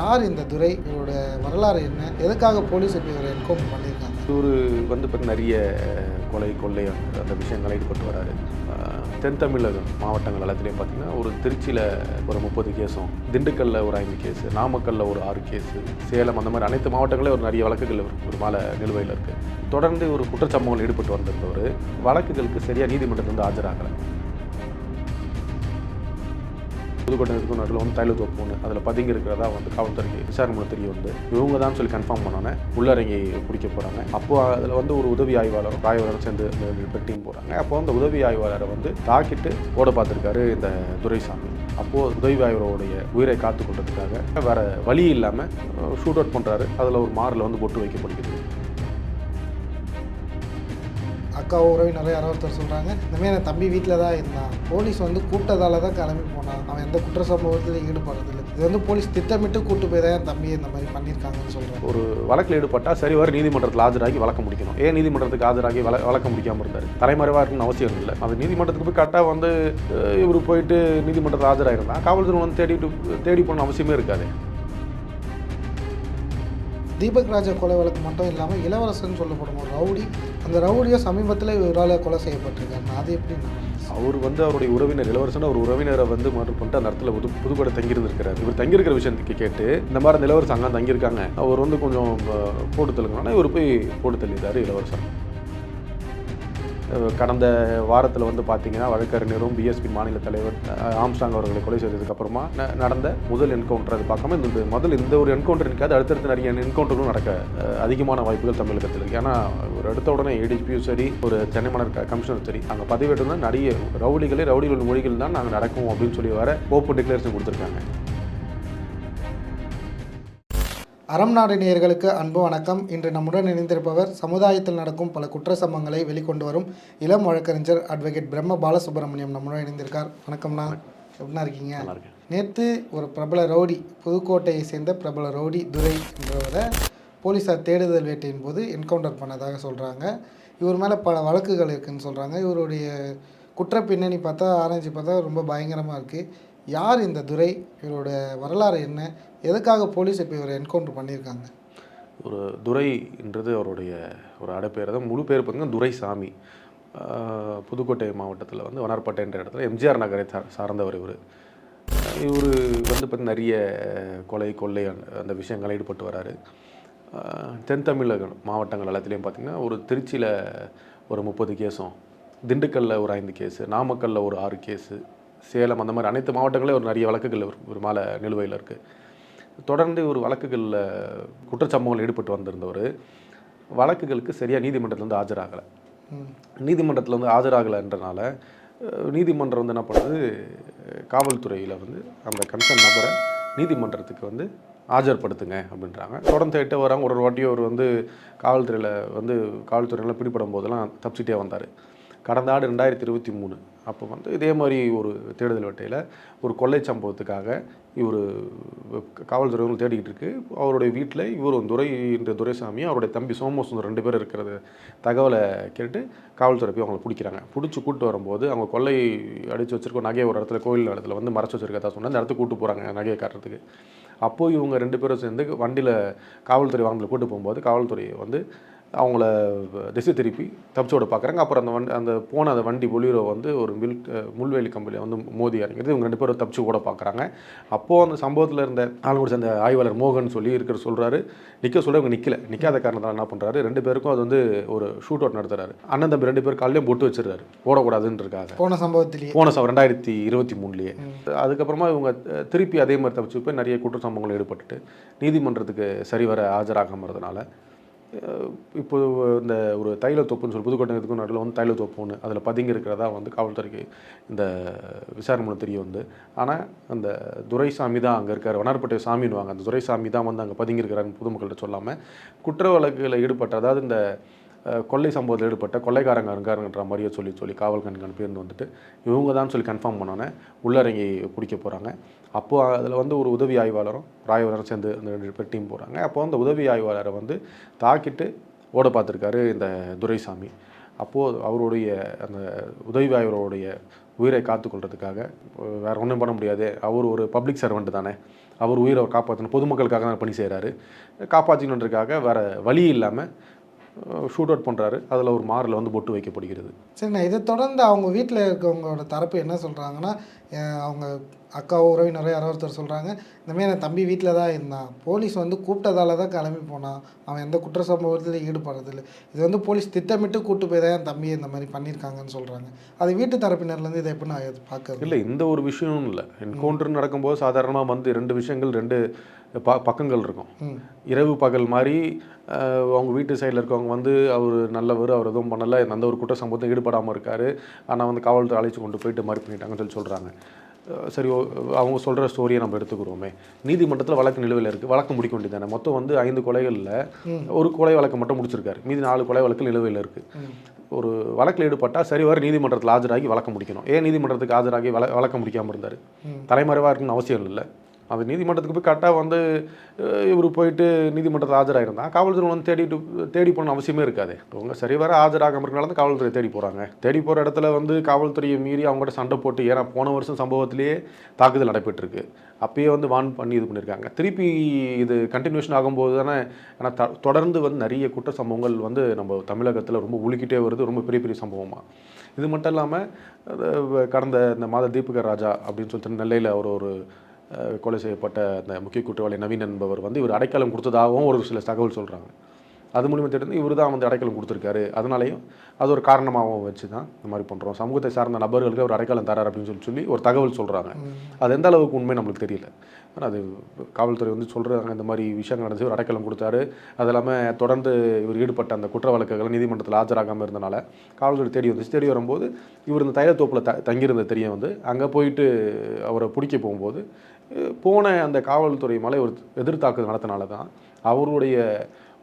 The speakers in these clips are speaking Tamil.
யார் இந்த துரை? இவரோட வரலாறு என்ன? எதுக்காக போலீஸ் இப்போ இவரை என்கவுண்டர் பண்ணியிருக்காங்க? இவர் வந்து இப்போ நிறைய கொலை கொள்ளை அந்த விஷயங்களை ஈடுபட்டு வராரு. தென் தமிழக மாவட்டங்கள் எல்லாத்துலேயும் பார்த்தீங்கன்னா ஒரு திருச்சியில் ஒரு முப்பது கேஸும் திண்டுக்கல்லில் ஒரு ஐந்து கேஸு நாமக்கல்லில் ஒரு ஆறு கேஸு சேலம் அந்த மாதிரி அனைத்து மாவட்டங்களையும் ஒரு நிறைய வழக்குகள் ஒரு மாலை நிலுவையில் இருக்குது தொடர்ந்து ஒரு குற்றச்சம்பவங்கள் ஈடுபட்டு வந்திருந்தவர். வழக்குகளுக்கு சரியாக நீதிமன்றத்தில் வந்து ஆஜராகலை. புதுக்கோட்டை நடுவில் வந்து தைலத்தோப்பு ஒன்று அதில் பதுங்கி இருக்கிறதா வந்து காவல்துறைக்கு விசாரணை மூலம் தெரிய வந்து இவங்க தான் சொல்லி கன்ஃபார்ம் பண்ணோன்னே உள்ளரங்கி பிடிக்க போகிறாங்க அப்போ அதில் வந்து ஒரு உதவி ஆய்வாளர் ஆய்வாளரும் சேர்ந்து பெட்டிங் பெட்டியும் போகிறாங்க அப்போ அந்த உதவி ஆய்வாளரை வந்து தாக்கிட்டு ஓட பார்த்துருக்காரு இந்த துரைசாமி. அப்போது உதவி ஆய்வரோடைய உயிரை காத்து கொண்டதுக்காக வேறு வழி இல்லாமல் ஷூட் அவுட் பண்ணுறாரு அதில் ஒரு மாரில் வந்து பொட்டு வைக்கப்படுகிறது. அக்கா உறவினரோ யாரோ ஒருத்தர் சொல்கிறாங்க இந்தமாரி என் தம்பி வீட்டில் தான் இருந்தான். போலீஸ் வந்து கூட்டதால தான் கிளம்பி போனான். அவன் எந்த குற்ற சம்பவத்திலையும் ஈடுபடுறதில்லை. இது வந்து போலீஸ் திட்டமிட்டு கூட்டு போய் தான் என் தம்பியை இந்த மாதிரி பண்ணியிருக்காங்கன்னு சொல்கிறாங்க ஒரு வழக்கில் ஈடுபட்டால் சரி வர நீதிமன்றத்தில் ஆஜராகி வழக்க முடிக்கணும். ஏன் நீதிமன்றத்துக்கு ஆஜராகி வழ வழக்க முடிக்காமல் இருந்தார்? தலைமறைவாக இருக்கணும்னு அவசியம் இல்லை. அது நீதிமன்றத்துக்கு போய் கரெக்டாக வந்து இவர் போயிட்டு நீதிமன்றத்தில் ஆஜராயிருந்தா காவல்துறை வந்து தேடிட்டு தேடி போன அவசியமே இருக்காது. தீபக் ராஜா கொலை வழக்கு மட்டும் இல்லாமல் இளவரசன் சொல்லப்படும் ஒரு ரவுடி அந்த ரவுடியா சமீபத்தில் இவரால் கொலை செய்யப்பட்டிருக்காரு. அது எப்படி? அவர் வந்து அவருடைய உறவினர் இளவரசன் ஒரு உறவினரை வந்து மறு பண்ணிட்டு அந்த இடத்துல புது புதுக்கோட்டை தங்கியிருந்திருக்கிறார். இவர் தங்கியிருக்கிற விஷயத்துக்கு கேட்டு இந்த மாதிரி அந்த இளவரசன் அங்கே தங்கியிருக்காங்க. அவர் வந்து கொஞ்சம் போட்டு தள்ளுங்கன்னா இவர் போய் போட்டு தள்ளிட்டார் இளவரசன். கடந்த வாரத்தில் வந்து பார்த்தீங்கன்னா வழக்கறிஞரும் பிஎஸ்பி மாநில தலைவர் அஹ், ஆம்ஸ்டாங் அவர்களை கொலை செய்ததுக்கப்புறமா நடந்த முதல் என்கவுண்டர் அது பார்க்காம இந்த முதல் இந்த ஒரு என்கவுண்டர் இருக்காது அடுத்தடுத்து நிறைய என்கவுண்டரும் நடக்க அதிகமான வாய்ப்புகள் தமிழகத்தில் இருக்குது ஏன்னா ஒரு எடுத்த உடனே ஏடிஜிபியும் சரி ஒரு சென்னை மாநகர கமிஷனர் சரி அங்கே பதிவேட்டு தான் நிறைய ரவுடிகளே ரவுடிகள் மொழிகள் தான் நாங்கள் நடக்கும் அப்படின்னு சொல்லி வர ஓப்பன் டிக்ளரேஷன் கொடுத்துருக்காங்க. அறம் நாடு நேயர்களுக்கு அன்பு வணக்கம். இன்று நம்முடன் இணைந்திருப்பவர் சமுதாயத்தில் நடக்கும் பல குற்ற சம்பவங்களை வெளிக்கொண்டு வரும் இளம் வழக்கறிஞர் அட்வொகேட் பிரம்ம பாலசுப்ரமணியம் நம்முடன் இணைந்திருக்கார். வணக்கம்ண்ணா எப்படிண்ணா இருக்கீங்க? நேற்று ஒரு பிரபல ரவுடி புதுக்கோட்டையை சேர்ந்த பிரபல ரவுடி துரை என்றவரை போலீஸார் தேடுதல் வேட்டையின் போது என்கவுண்டர் பண்ணதாக சொல்கிறாங்க இவர் மேலே பல வழக்குகள் இருக்குன்னு சொல்கிறாங்க இவருடைய குற்ற பின்னணி பார்த்தா ஆராய்ச்சி பார்த்தா ரொம்ப பயங்கரமாக இருக்குது யார் இந்த துரை? இவரோட வரலாறு என்ன? எதுக்காக போலீஸ் இப்போ இவரை என்கவுண்டர் பண்ணியிருக்காங்க? ஒரு துரைன்றது அவருடைய ஒரு அடைப்பேர் தான் முழு பேர் பார்த்தீங்கன்னா துரைசாமி புதுக்கோட்டை மாவட்டத்தில் வந்து வனார்பேட்டை என்ற இடத்துல எம்ஜிஆர் நகரை சார்ந்தவர் இவர். இவர் வந்து பார்த்து நிறைய கொலை கொள்ளை அந்த- விஷயங்கள் ஈடுபட்டு வராரு. தென் தமிழக மாவட்டங்கள் எல்லாத்துலேயும் பார்த்திங்கன்னா ஒரு திருச்சியில் ஒரு முப்பது கேஸும் திண்டுக்கல்லில் ஒரு ஐந்து கேஸு நாமக்கல்லில் ஒரு ஆறு கேஸு சேலம் அந்த மாதிரி அனைத்து மாவட்டங்களிலும் ஒரு நிறைய வழக்குகள் ஒரு மாலை நிலுவையில் இருக்குது தொடர்ந்து ஒரு வழக்குகளில் குற்றச்சம்பவங்கள் ஈடுபட்டு வந்திருந்தவர் வழக்குகளுக்கு சரியாக நீதிமன்றத்தில் வந்து ஆஜராகலை. நீதிமன்றத்தில் வந்து ஆஜராகலைன்றனால நீதிமன்றம் வந்து என்ன பண்ணுது காவல்துறையில் வந்து அந்த கன்சர்ன் நபரை நீதிமன்றத்துக்கு வந்து ஆஜர்படுத்துங்க அப்படின்றாங்க. தொடர்ந்து எட்டு வராங்க ஒரு ஒரு வாட்டியும் அவர் வந்து காவல்துறையில் வந்து காவல்துறையில் பிடிபடும் போதெல்லாம் தப்பிச்சிட்டே வந்தார். கடந்த ஆண்டு ரெண்டாயிரத்தி இருபத்தி மூணு. அப்போ வந்து இதே மாதிரி ஒரு தேடுதல் வேட்டையில் ஒரு கொள்ளை சம்பவத்துக்காக இவர் காவல்துறை வந்து தேடிக்கிட்டு இருக்கு. அவருடைய வீட்டில் இவர் துரை என்ற துரைசாமி அவருடைய தம்பி சோமசுந்தர் ரெண்டு பேர் இருக்கிறது தகவலை கேட்டு காவல்துறை போய் அவங்களை பிடிக்கிறாங்க. பிடிச்சி கூப்பிட்டு வரும்போது அவங்க கொள்ளை அடித்து வச்சிருக்க நகையை ஒரு இடத்துல கோயில் இடத்துல வந்து மறைச்சி வச்சிருக்கதா சொன்னால் அந்த இடத்துக்கு கூப்பிட்டு போகிறாங்க நகையை காட்டுறதுக்கு அப்போது இவங்க ரெண்டு பேரும் சேர்ந்து வண்டியில் காவல்துறை வாகனத்தில் கூட்டு போகும்போது காவல்துறை வந்து அவங்கள திசை திருப்பி தப்பிச்சோட பார்க்குறாங்க. அப்புறம் அந்த வண்டி அந்த போன அந்த வண்டி பொலிரோ வந்து ஒரு மில் முள்வேலி கம்பெனியில் வந்து மோதி இறங்கிறது இவங்க ரெண்டு பேரும் தப்பிச்சு ஓட பார்க்குறாங்க. அப்போது அந்த சம்பவத்தில் இருந்த ஆளுங்கூட சேர்ந்த ஆய்வாளர் மோகன் சொல்லி இருக்கிற சொல்கிறாரு நிற்க சொல்ல இவங்க நிற்கல நிற்காத காரணத்தால் என்ன பண்ணுறாரு ரெண்டு பேருக்கும் அது வந்து ஒரு ஷூட் அவுட் நடத்துறாரு. அண்ணன் தம்பி ரெண்டு பேர் காலையிலையும் பொட்டு வச்சிருக்காரு ஓடக்கூடாதுன்றதுக்காக. போன சம்பவத்திலேயே. போன சம் ரெண்டாயிரத்தி இருபத்தி மூணுலேயே. அதுக்கப்புறமா இவங்க திருப்பி அதே மாதிரி தப்பிச்சு போய் நிறைய குற்ற சம்பவங்கள் ஈடுபட்டுட்டு நீதிமன்றத்துக்கு சரிவர ஆஜராகாமறதுனால இப்போ இந்த ஒரு தைலத்தோப்புன்னு சொல்லி புதுக்கோட்டை இதுக்கும் நடுவில் வந்து தைலத்தோப்பு ஒன்று அதில் பதுங்கி இருக்கிறதா வந்து காவல்துறைக்கு இந்த விசாரணை மூலம் தெரிய வந்து. ஆனால் அந்த துரைசாமி தான் அங்கே இருக்கார். வனார்பேட்டை சாமின்னுவாங்க. அந்த துரைசாமி தான் வந்து அங்கே பதுங்கி பொதுமக்கள்கிட்ட சொல்லாமல் குற்ற வழக்குகளில் ஈடுபட்ட அதாவது இந்த கொள்ளை சம்பவத்தில் ஈடுபட்ட கொள்ளைக்காரங்க இருக்காருன்ற மாதிரியே சொல்லி சொல்லி காவல் கண்காணிப்பு இருந்து வந்துட்டு இவங்க தான் சொல்லி கன்ஃபார்ம் பண்ணோன்னே உள்ளரங்கி பிடிக்க போகிறாங்க அப்போது அதில் வந்து ஒரு உதவி ஆய்வாளரும் ராயவரும் சேர்ந்து அந்த ரெண்டு பேர் டீம் போகிறாங்க அப்போ அந்த உதவி ஆய்வாளரை வந்து தாக்கிட்டு ஓட பார்த்துருக்காரு இந்த துரைசாமி. அப்போது அவருடைய அந்த உதவி ஆய்வருடைய உயிரை காத்துக்கொள்றதுக்காக வேறு ஒன்றும் பண்ண முடியாது. அவர் ஒரு பப்ளிக் சர்வெண்ட் தானே. அவர் உயிரை காப்பாற்றணும் பொதுமக்களுக்காக தான் பணி செய்கிறாரு காப்பாற்றினன்றதுக்காக வேறு வழி இல்லாமல் ஷூட் அவுட் பண்ணுறாரு அதில் ஒரு மாரில் வந்து பொட்டு வைக்கப்படுகிறது. சரிண்ணா இதை தொடர்ந்து அவங்க வீட்டில் இருக்கவங்களோட தரப்பு என்ன சொல்கிறாங்கன்னா அவங்க அக்காவோ உறவினரோ யாரோ ஒருத்தர் சொல்கிறாங்க இந்தமாரி என் தம்பி வீட்டில் தான் இருந்தான். போலீஸ் வந்து கூப்பிட்டதால தான் கிளம்பி போனான். அவன் எந்த குற்ற சம்பவத்தில் ஈடுபடுறதில்ல. இது வந்து போலீஸ் திட்டமிட்டு கூட்டு போய் தான் என் தம்பி இந்த மாதிரி பண்ணியிருக்காங்கன்னு சொல்கிறாங்க அது வீட்டு தரப்பினர்லேருந்து இதை எப்படி நான் பார்க்குறது? இல்லை இந்த ஒரு விஷயமும் இல்லை. என்கவுண்டர் நடக்கும்போது சாதாரணமாக வந்து ரெண்டு விஷயங்கள் ரெண்டு ப பக்கங்கள் இருக்கும். இரவு பகல் மாதிரி அவங்க வீட்டு சைடில் இருக்கவங்க வந்து அவர் நல்லவர் அவர் எதுவும் பண்ணலை எந்த ஒரு குற்ற சம்பவத்தையும் ஈடுபடாமல் இருக்கார். ஆனால் வந்து காவல்துறை அழைச்சி கொண்டு போயிட்டு மாதிரி பண்ணிட்டாங்கன்னு சொல்லி சொல்கிறாங்க சரி ஓ- அவங்க சொல்கிற ஸ்டோரியை நம்ம எடுத்துக்கிறோமே. நீதிமன்றத்தில் வழக்கு நிலுவையில் இருக்குது வழக்கு முடிக்க வேண்டியதானே மொத்தம் வந்து ஐந்து கொலைகளில் ஒரு கொலை வழக்கு மட்டும் முடிச்சிருக்காரு. மீதி நாலு கொலை வழக்கு நிலுவையில் இருக்குது ஒரு வழக்கில் ஈடுபட்டால் சரி வர நீதிமன்றத்தில் ஆஜராகி வழக்கு முடிக்கணும். ஏன் நீதிமன்றத்துக்கு ஆஜராகி வழ வழக்கு முடிக்காமல் இருந்தார். தலைமறைவாக இருக்குன்னு அவசியம் இல்லை. அது நீதிமன்றத்துக்கு போய் கரெக்டாக வந்து இவர் போயிட்டு நீதிமன்றத்தில் ஆஜராகிருந்தா காவல்துறை வந்து தேடிட்டு தேடி போகணும் அவசியமே இருக்காது. அவங்க சரி வர ஆஜராக இருக்கனால தான் காவல்துறை தேடி போகிறாங்க தேடி போகிற இடத்துல வந்து காவல்துறையை மீறி அவங்ககிட்ட சண்டை போட்டு ஏன்னா போன வருஷம் சம்பவத்திலேயே தாக்குதல் நடைபெற்றிருக்கு. அப்பயே வந்து வான் பண்ணி இது பண்ணியிருக்காங்க. திருப்பி இது கண்டினியூஷன் ஆகும்போது தானே ஏன்னா த தொடர்ந்து வந்து நிறைய குற்ற சம்பவங்கள் வந்து நம்ம தமிழகத்தில் ரொம்ப உழுக்கிட்டே வருது. ரொம்ப பெரிய பெரிய சம்பவமாக இது மட்டும் இல்லாமல் கடந்த இந்த மாத தீபிகா ராஜா அப்படின்னு சொல்லிட்டு நெல்லையில் அவர் ஒரு கொலை செய்யப்பட்ட அந்த முக்கிய குற்றவாளி நவீன் என்பவர் வந்து இவர் அடைக்கலம் கொடுத்ததாகவும் ஒரு சில தகவல் சொல்கிறாங்க அது மூலியமாக தெரிந்து இவர் தான் வந்து அடைக்கலம் கொடுத்துருக்காரு. அதனாலையும் அது ஒரு காரணமாகவும் வச்சு தான் இந்த மாதிரி பண்ணுறோம் சமூகத்தை சார்ந்த நபர்களுக்கு அவர் அடைக்கலம் தரார் அப்படின்னு சொல்லி சொல்லி ஒரு தகவல் சொல்கிறாங்க அது எந்த அளவுக்கு உண்மை நம்மளுக்கு தெரியல. ஆனால் அது காவல்துறை வந்து சொல்கிறாங்க இந்த மாதிரி விஷயங்கள் நடந்துச்சு ஒரு அடைக்கலம் கொடுத்தாரு. அது இல்லாமல் தொடர்ந்து இவர் ஈடுபட்ட அந்த குற்ற வழக்குகளை நீதிமன்றத்தில் ஆஜராகாமல் இருந்தனால காவல்துறை தேடி வந்துச்சு. தேடி வரும்போது இவர் இந்த தைலத்தோப்பில் த தங்கியிருந்த தெரிய வந்து அங்கே போயிட்டு அவரை பிடிக்க போகும்போது போன அந்த காவல்துறை மேலே ஒரு எதிர்த்தாக்குதல் நடத்தினால தான் அவருடைய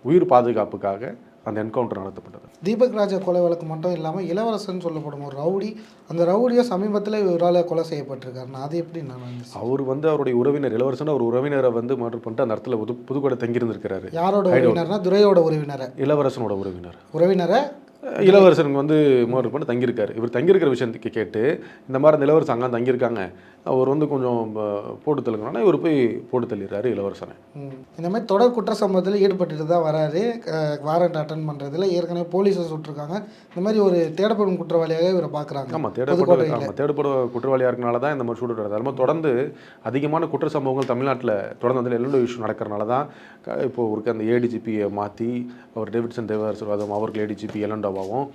உயிர் பாதுகாப்புக்காக அந்த என்கவுண்டர் நடத்தப்பட்டது. தீபக் ராஜா கொலை வழக்கு மட்டும் இல்லாமல் இளவரசன் சொல்லப்படும் ஒரு ரவுடி அந்த ரவுடியை சமீபத்தில் இவரால் கொலை செய்யப்பட்டிருக்காருண்ணா அது எப்படி நான் அவர் வந்து அவருடைய உறவினர் இளவரசன் அவர் உறவினரை வந்து மர்டர் பண்ணிட்டு அந்த இடத்துல புது புதுக்கோட்டை தங்கியிருந்திருக்கிறாரு. யாரோட உறவினர்னா துரையோட உறவினரை. இளவரசனோட உறவினர். உறவினரை இளவரசனுக்கு வந்து மர்டர் பண்ணி தங்கியிருக்காரு. இவர் தங்கியிருக்கிற விஷயத்துக்கு கேட்டு இந்த மாதிரி அந்த இளவரசன் அங்கே தங்கியிருக்காங்க. அவர் வந்து கொஞ்சம் போட்டு தள்ளுங்கன்னா இவர் போய் போட்டு தள்ளிடுறாரு இளவரசனை. இந்த மாதிரி தொடர் குற்ற சம்பவத்தில் ஈடுபட்டுட்டு தான் வராரு. வாரண்ட் அட்டன் பண்ணுறதுல ஏற்கனவே போலீஸை சுட்டிருக்காங்க. இந்த மாதிரி ஒரு தேடப்படும் குற்றவாளியாக இவரை பார்க்குறாங்க ஆமாம் தேடப்பட ஆமாம் தேடப்பட குற்றவாளியாக இருக்கனால தான் இந்த மாதிரி நடக்குது அது மாதிரி தொடர்ந்து அதிகமான குற்ற சம்பவங்கள் தமிழ்நாட்டில் தொடர்ந்து வந்து எல்லோ இஷ்யூ நடக்கிறனால தான் இப்போ ஒரு அந்த ஏடிஜிபியை மாற்றி அவர் டேவிட்சன் தேவாசிர்வாதம் அவர்கள் ஏடிஜிபி எலண்டோவாகவும்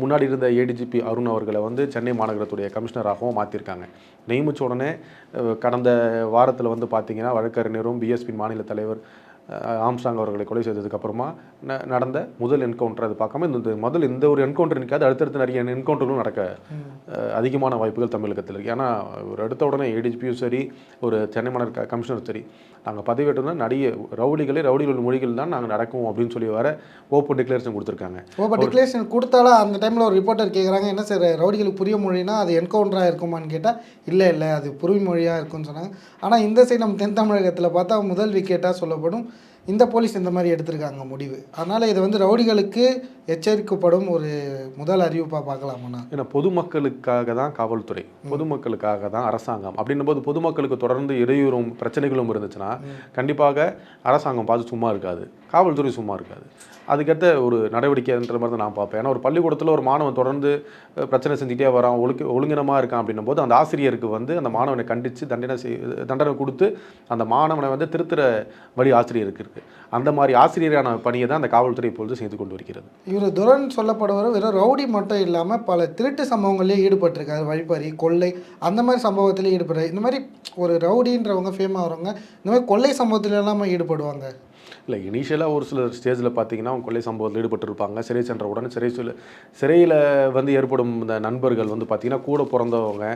முன்னாடி இருந்த ஏடிஜிபி அருண் அவர்களை வந்து சென்னை மாநகரத்துடைய கமிஷனராகவும் மாற்றிருக்காங்க நெய்முச்ச உடனே கடந்த வாரத்தில் வந்து பார்த்தீங்கன்னா வழக்கறிஞரும் பிஎஸ்பி மாநில தலைவர் ஆம்ஸ்டாங் அவர்களை கொலை செய்ததுக்கு அப்புறமா ந நடந்த முதல் என்கவுண்டர் அது பார்க்காம இந்த முதல் இந்த ஒரு என்கவுண்டர் நிற்காது அடுத்தடுத்து நிறைய என்கவுண்டர்களும் நடக்க அதிகமான வாய்ப்புகள் தமிழகத்தில் இருக்குது ஏன்னா ஒரு எடுத்த உடனே ஏடிஜிபியும் சரி ஒரு சென்னை மாநகர கமிஷனர் சரி நாங்கள் பதிவேட்டோம்னா நிறைய ரவுடிகளே ரவுடிகள் மொழிகள் தான் நாங்கள் நடக்கும் அப்படின்னு சொல்லி வர ஓப்பன் டிக்ளரேஷன் கொடுத்துருக்காங்க. ஓ இப்போ டிக்ளரேஷன் கொடுத்தாலும் அந்த டைமில் ஒரு ரிப்போர்ட்டர் கேட்குறாங்க என்ன சார் ரவுடிகளுக்கு புரிய மொழினா அது என்கவுண்டராக இருக்குமான்னு கேட்டால் இல்லை இல்லை அது புரிய மொழியாக இருக்கும்னு சொன்னாங்க. ஆனால் இந்த சைடு நம்ம தென் தமிழகத்தில் பார்த்தா முதல் விக்கெட்டாக சொல்லப்படும். இந்த போலீஸ் இந்த மாதிரி எடுத்திருக்காங்க முடிவு. அதனால் இது வந்து ரவுடிகளுக்கு எச்சரிக்கப்படும் ஒரு முதல் அறிவிப்பாக பார்க்கலாமாண்ணா ஏன்னா பொதுமக்களுக்காக தான் காவல்துறை பொதுமக்களுக்காக தான் அரசாங்கம். அப்படின்னும் போது பொதுமக்களுக்கு தொடர்ந்து இடையூறும் பிரச்சனைகளும் இருந்துச்சுன்னா கண்டிப்பாக அரசாங்கம் பார்த்து சும்மா இருக்காது. காவல்துறை சும்மா இருக்காது. அதுக்கேற்ற ஒரு நடவடிக்கைன்ற மாதிரி தான் நான் பார்ப்பேன். ஏன்னா ஒரு பள்ளிக்கூடத்தில் ஒரு மாணவன் தொடர்ந்து பிரச்சனை செஞ்சுட்டே வரான் ஒழுக்க ஒழுங்கினமாக இருக்கான் அப்படின்னும் போது அந்த ஆசிரியருக்கு வந்து அந்த மாணவனை கண்டித்து தண்டனை செய் தண்டனை கொடுத்து அந்த மாணவனை வந்து திருத்துற வழி ஆசிரியருக்கு இருக்குது அந்த மாதிரி ஆசிரியரான பணியை தான் அந்த காவல்துறை இப்பொழுது செய்து கொண்டு வருகிறது. இவர் துரன் சொல்லப்படுவர் வெறும் ரவுடி மட்டும் இல்லாமல் பல திருட்டு சம்பவங்கள்லேயே ஈடுபட்டிருக்காரு. வழிப்பறி கொள்ளை அந்த மாதிரி சம்பவத்திலே ஈடுபடுறாரு. இந்த மாதிரி ஒரு ரவுடின்றவங்க ஃபேம் ஆகிறவங்க இந்த மாதிரி கொள்ளை சம்பவத்துல ஈடுபடுவாங்க. இல்லை இனிஷியலாக ஒரு சில ஸ்டேஜில் பார்த்தீங்கன்னா அவங்க கொலை சம்பவத்தில் ஈடுபட்டிருப்பாங்க. சிறை சென்ற உடனே சிறை சொல்ல சிறையில் வந்து ஏற்படும் இந்த நண்பர்கள் வந்து பார்த்தீங்கன்னா கூட பிறந்தவங்க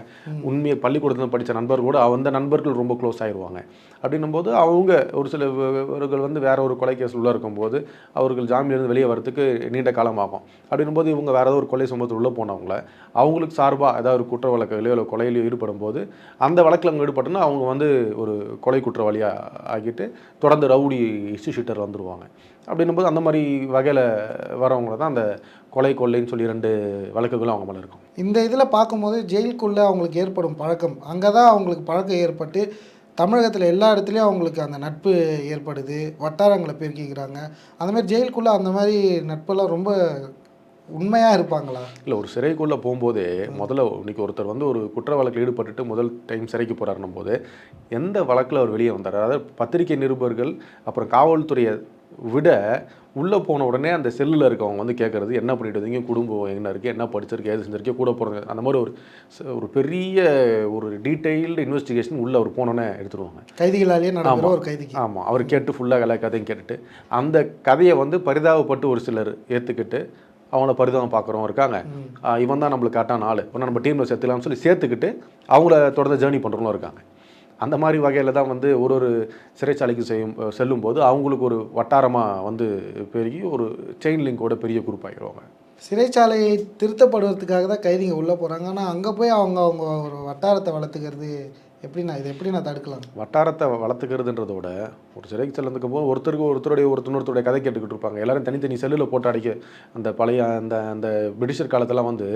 உண்மையை பள்ளிக்கூடத்தில் படித்த நண்பர்கள் கூட அந்த நண்பர்கள் ரொம்ப க்ளோஸ் ஆயிடுவாங்க அப்படின்னும் போது அவங்க ஒரு சில இவர்கள் வந்து வேற ஒரு கொலை கேஸ் உள்ளே இருக்கும்போது அவர்கள் ஜாமீன்லேருந்து வெளியே வரதுக்கு நீண்ட காலம் ஆகும் அப்படின்னும் போது இவங்க வேற ஏதோ ஒரு கொலை சம்பவத்தில் உள்ளே போனவங்கள அவங்களுக்கு சார்பாக ஏதாவது ஒரு குற்ற வழக்கிலையோ இல்லை கொலையிலையோ ஈடுபடும் போது அந்த வழக்கில் அவங்க ஈடுபட்டோன்னா அவங்க வந்து ஒரு கொலை குற்றவாளியாக ஆகிட்டு தொடர்ந்து ரவுடி இஷ்யூ ஷீட்டர் வந்துடுவாங்க அப்படின்னும் போது அந்த மாதிரி வகையில் வரவங்கள தான் அந்த கொலை கொள்ளைன்னு சொல்லி ரெண்டு வழக்குகளும் அவங்க மேலே இருக்கும். இந்த இதில் பார்க்கும்போது ஜெயிலுக்குள்ளே அவங்களுக்கு ஏற்படும் பழக்கம். அங்கே தான் அவங்களுக்கு பழக்கம் ஏற்பட்டு தமிழகத்தில் எல்லா இடத்துலையும் அவங்களுக்கு அந்த நட்பு ஏற்படுது. வட்டாரங்களை பெருக்கிக்கிறாங்க. அந்த மாதிரி ஜெயிலுக்குள்ளே அந்த மாதிரி நட்பெல்லாம் ரொம்ப உண்மையாக இருப்பாங்களா? இல்லை ஒரு சிறைக்குள்ளே போகும்போதே முதல்ல இன்னைக்கு ஒருத்தர் வந்து ஒரு குற்ற வழக்கில் ஈடுபட்டுட்டு முதல் டைம் சிறைக்கு போகிறாருன்னும் போது எந்த வழக்கில் அவர் வெளியே வந்தார்? அதாவது பத்திரிகை நிருபர்கள் அப்புறம் காவல்துறையை விட உள்ளே போன உடனே அந்த செல்லில் இருக்கவங்க வந்து கேட்குறது என்ன பண்ணிட்டு வந்தீங்க? குடும்பம் என்ன இருக்குது என்ன படிச்சிருக்கு? ஏது செஞ்சிருக்கே கூட போகிறது அந்த மாதிரி ஒரு ஒரு பெரிய ஒரு டீட்டெயில்டு இன்வெஸ்டிகேஷன் உள்ளே அவர் போனோன்னே எடுத்துருவாங்க. கைதிகளாலேயே நடக்கிற. ஒரு கைதிக்கு. ஆமாம் அவர் கேட்டு ஃபுல்லாக எல்லா கதையும் கேட்டுட்டு அந்த கதையை வந்து பரிதாபப்பட்டு ஒரு சிலர் ஏற்றுக்கிட்டு அவங்கள பரிதாபம் பார்க்குறவங்க இருக்காங்க. இவன் தான் நம்மளுக்கு கரெக்டான ஆள். இப்போ நம்ம டீமில் சேர்த்துலாம்னு சொல்லி சேர்த்துக்கிட்டு அவங்கள தொடர்ந்து ஜேர்னி பண்ணுறவங்களும் இருக்காங்க. அந்த மாதிரி வகையில் தான் வந்து ஒரு ஒரு சிறைச்சாலைக்கு செய்யும் செல்லும்போது அவங்களுக்கு ஒரு வட்டாரமாக வந்து பெருகி ஒரு செயின் லிங்கோட பெரிய குரூப் ஆகிடுவாங்க சிறைச்சாலை திருத்தப்படுவதற்காக தான் கைதிங்க உள்ளே போகிறாங்க ஆனால் அங்கே போய் அவங்க அவங்க ஒரு வட்டாரத்தை வளர்த்துக்கிறது எப்படி நான் இதை எப்படி நான் தடுக்கலாம்? வட்டாரத்தை வளர்த்துக்கிறதுன்றதோட விட ஒரு சிறைக்கு செல்லுறதுக்கு போது ஒருத்தருக்கு ஒருத்தருடைய ஒருத்தருடைய கதை கேட்டுக்கிட்டு இருப்பாங்க. எல்லாரும் தனித்தனி செல்லில் போட்டு அடைக்க அந்த பழைய அந்த அந்த பிரிட்டிஷர் காலத்தெல்லாம் வந்து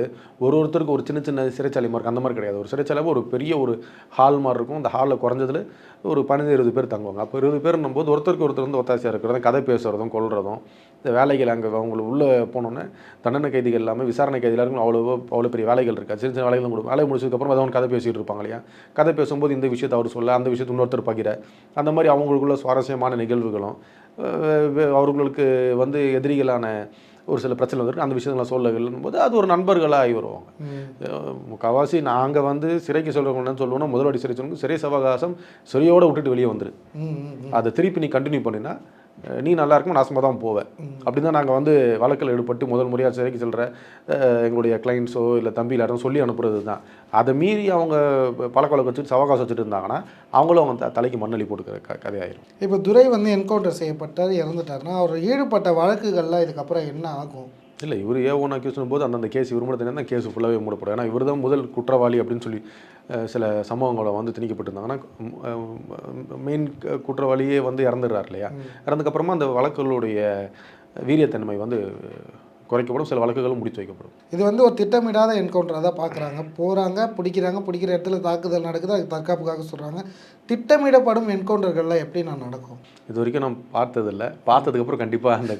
ஒரு ஒருத்தருக்கு ஒரு சின்ன சின்ன சிறைச்சாலை மாதிரி அந்த மாதிரி கிடையாது. ஒரு சிறைச்சாலை ஒரு பெரிய ஒரு ஹால் மாதிரி இருக்கும். அந்த ஹாலில் குறைஞ்சதுல ஒரு பதினஞ்சு இருபது பேர் தங்குவாங்க. அப்போ இருபது பேர்னும் போது ஒருத்தருக்கு ஒருத்தர் வந்து ஒத்தாசையாக இருக்கிறதும் கதை பேசுகிறதும் கொள்றதும் இந்த வேலைகள் அங்கே அவங்களுக்கு உள்ளே போனோன்னே தண்டனை கைதிகள் எல்லாமே விசாரணை கைதிகள் இருக்கும் அவ்வளோ அவ்வளோ பெரிய வேலைகள் இருக்கா? சின்ன சின்ன வேலைகளும் கொடுக்கும் வேலை முடிச்சதுக்கப்புறம் அதை கதை பேசிகிட்டு இருப்பாங்க இல்லையா? கதை பேசும்போது இந்த விஷயத்தை அவர் சொல்ல அந்த விஷயத்தை இன்னொருத்தர் பகிர. அந்த மாதிரி அவங்களுக்குள்ள சுவாரஸ்யமான நிகழ்வுகளும் அவர்களுக்கு வந்து எதிரிகளான ஒரு சில பிரச்சனை வந்துருக்கு. அந்த விஷயங்களை சொல்லணும் போது அது ஒரு நண்பர்களாகி வருவாங்க. அஹ் முக்கால்வாசி நாங்கள் வந்து சிறைக்கு சொல்கிறவங்க என்ன சொல்லுவோம்னா முதல்வாடி சிறை சொல்லுங்க சிறை சவகாசம் சிறையோட விட்டுட்டு வெளியே வந்துரு. அதை திருப்பி நீ கண்டினியூ பண்ணினா நீ நல்லா இருக்கும் நாசமாக தான் போவேன். அப்படி தான் நாங்கள் வந்து வழக்கில் ஈடுபட்டு முதல் முறையாக சிறைக்கு செல்கிற எங்களுடைய கிளைண்ட்ஸோ இல்லை தம்பி எல்லாரும் சொல்லி அனுப்புறது தான் அதை மீறி அவங்க பழக்க வழக்கம் வச்சுட்டு சவகாசம் வச்சுட்டு இருந்தாங்கன்னா அவங்களும் அவங்க தலைக்கு மண்ணள்ளி போட்டுக்கிற க கதையாயிரும். இப்போ துரை வந்து என்கவுண்டர் செய்யப்பட்டார் இறந்துட்டாருன்னா அவர் ஈடுபட்ட வழக்குகள்லாம் இதுக்கப்புறம் என்ன ஆகும்? இல்லை இவர் ஏ ஒன் அக்யூஸ் போது அந்தந்த கேஸ் இவர் மட்டும் தான் கேஸ் ஃபுல்லாகவே மூடப்படும். ஏன்னா இவர் தான் முதல் குற்றவாளி அப்படின்னு சொல்லி சில சம்பவங்களை வந்து திணிக்கப்பட்டிருந்தாங்கன்னா மெயின் குற்றவாளியே வந்து இறந்துடுறார் இல்லையா? இறந்ததுக்கப்புறமா அந்த வழக்குகளுடைய வீரியத்தன்மை வந்து குறைக்கப்படும் சில வழக்குகளும் முடித்து வைக்கப்படும். இது வந்து ஒரு திட்டமிடாத என்கவுண்டராக தான் பார்க்குறாங்க. போகிறாங்க பிடிக்கிறாங்க பிடிக்கிற இடத்துல தாக்குதல் நடக்குது அதுக்கு தற்காப்புக்காக சொல்கிறாங்க திட்டமிடப்படும் என்கவுண்டர்கள்லாம் எப்படி நான் நடக்கும்? இது வரைக்கும் நான் பார்த்ததில்ல. பார்த்ததுக்கப்புறம் கண்டிப்பாக அந்த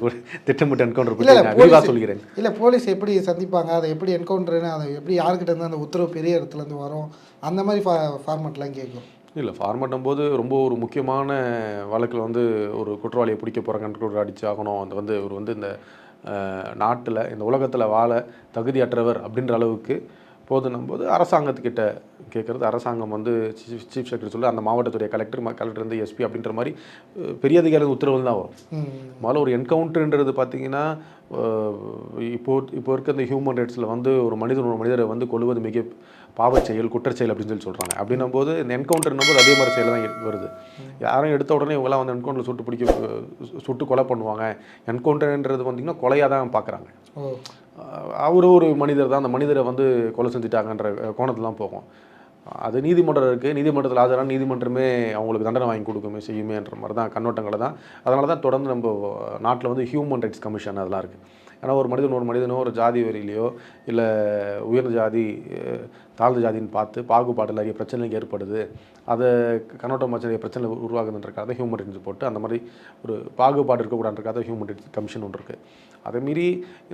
திட்டமிட்ட என்கவுண்டர் இல்ல, சொல்கிறேன். இல்லை போலீஸ் எப்படி சந்திப்பாங்க? அதை எப்படி என்கவுண்டர்னு அதை எப்படி யார்கிட்ட இருந்து அந்த உத்தரவு பெரிய இடத்துலேருந்து வரும்? அந்த மாதிரி ஃபா ஃபார்மேட்லாம் கேட்கும். இல்லை ஃபார்மட்டும் போது ரொம்ப ஒரு முக்கியமான வழக்கில் வந்து ஒரு குற்றவாளியை பிடிக்க போகிறாங்கன்னு அடிச்சு ஆகணும் அந்த வந்து ஒரு வந்து இந்த நாட்டில் இந்த உலகத்தில் வாழ தகுதியற்றவர் அப்படின்ற அளவுக்கு போதுன்னும் போது அரசாங்கத்துக்கிட்ட கேட்குறது அரசாங்கம் வந்து சீஃப் சீஃப் செக்ரட்டரி சொல்லி அந்த மாவட்டத்துடைய கலெக்டர் கலெக்டர் வந்து எஸ்பி அப்படின்ற மாதிரி பெரிய அதிகாரி உத்தரவு தான் வரும். முதல்ல ஒரு என்கவுண்டர்ன்றது பார்த்தீங்கன்னா இப்போ இப்போ இருக்க இந்த ஹியூமன் ரைட்ஸில் வந்து ஒரு மனிதன் ஒரு மனிதரை வந்து கொள்வது மிக பாவச் செயல் குற்றச்செயல் அப்படின்னு சொல்லி சொல்கிறாங்க அப்படின்னும் போது இந்த என்கவுண்டர்னும் போது அதே மாதிரி செயல் தான் வருது. யாரும் எடுத்த உடனே இவங்களாம் வந்து என்கவுண்டர் சுட்டு பிடிக்க சுட்டு கொலை பண்ணுவாங்க. என்கவுண்டர்ன்றது பார்த்தீங்கன்னா கொலையாக தான் பார்க்குறாங்க. அவர் ஒரு மனிதர் தான். அந்த மனிதரை வந்து கொலை செஞ்சுட்டாங்கன்ற கோணத்தில் தான் போகும். அது நீதிமன்றம் இருக்குது நீதிமன்றத்தில் ஆஜரான நீதிமன்றமே அவங்களுக்கு தண்டனை வாங்கி கொடுக்குமே செய்யுமேன்ற மாதிரி தான் கண்ணோட்டங்களை தான். அதனால தான் தொடர்ந்து நம்ம நாட்டில் வந்து ஹியூமன் ரைட்ஸ் கமிஷன் அதெல்லாம் இருக்குது ஏன்னா ஒரு மனிதன் ஒரு மனிதனோ ஒரு ஜாதி வரியிலையோ இல்லை உயர்ந்த ஜாதி தாழ்ந்த ஜாதின்னு பார்த்து பாகுபாடு நிறைய பிரச்சனைகள் ஏற்படுது. அதை கண்ணோட்டம் வச்சு நிறைய பிரச்சனை உருவாகுதுன்றக்காக ஹியூமன் ரைட்ஸ் போட்டு அந்த மாதிரி ஒரு பாகுபாடு இருக்கக்கூடாதுன்றக்காக ஹியூமன் ரைட்ஸ் கமிஷன் ஒன்று இருக்குது அதை மீறி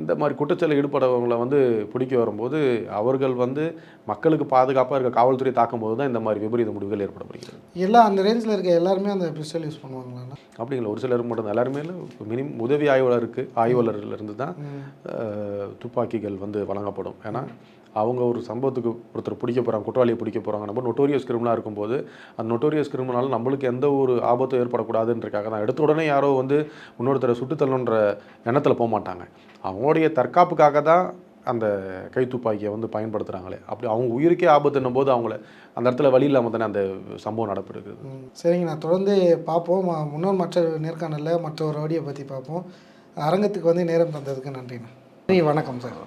இந்த மாதிரி குற்றச்செயலில் ஈடுபடவங்களை வந்து பிடிக்க வரும்போது அவர்கள் வந்து மக்களுக்கு பாதுகாப்பாக இருக்க காவல்துறை தாக்கும் போது தான் இந்த மாதிரி விபரீத முடிவுகள் ஏற்படப்படுகிறது எல்லாம் அந்த ரேஞ்சில் இருக்க எல்லாருமே அந்த பிஸ்டல் யூஸ் பண்ணுவாங்களாண்ணா அப்படிங்களா. ஒரு சிலர் மட்டும் எல்லாருமே மினிமம் உதவி ஆய்வாளருக்கு ஆய்வாளர்லேருந்து தான் துப்பாக்கிகள் வந்து வழங்கப்படும். ஏன்னா அவங்க ஒரு சம்பவத்துக்கு ஒருத்தர் பிடிக்க போகிறாங்க குற்றவாளியை பிடிக்க போகிறாங்க நம்ம நொட்டோரியஸ் கிரிமினலாக இருக்கும்போது அந்த நொட்டோரியஸ் கிரிமினால் நம்மளுக்கு எந்த ஒரு ஆபத்தும் ஏற்படக்கூடாதுன்றக்காக தான் எடுத்த உடனே யாரோ வந்து இன்னொருத்தரை சுட்டுத்தள்ளணுன்ற எண்ணத்தில் போக மாட்டாங்க. அவங்களுடைய தற்காப்புக்காக தான் அந்த கை துப்பாக்கியை வந்து பயன்படுத்துகிறாங்களே அப்படி அவங்க உயிருக்கே ஆபத்துன்னும் போது அவங்கள அந்த இடத்துல வழி இல்லாமல் தானே அந்த சம்பவம் நடப்பிருக்குது சரிங்க நான் தொடர்ந்து பார்ப்போம். முன்னோர் மற்ற நேர்காணலில் மற்ற ஒரு ஆடியோ பற்றி பார்ப்போம். அரங்கத்துக்கு வந்து நேரம் தந்ததுக்கு நன்றிண்ணா நீ வணக்கம் சார்.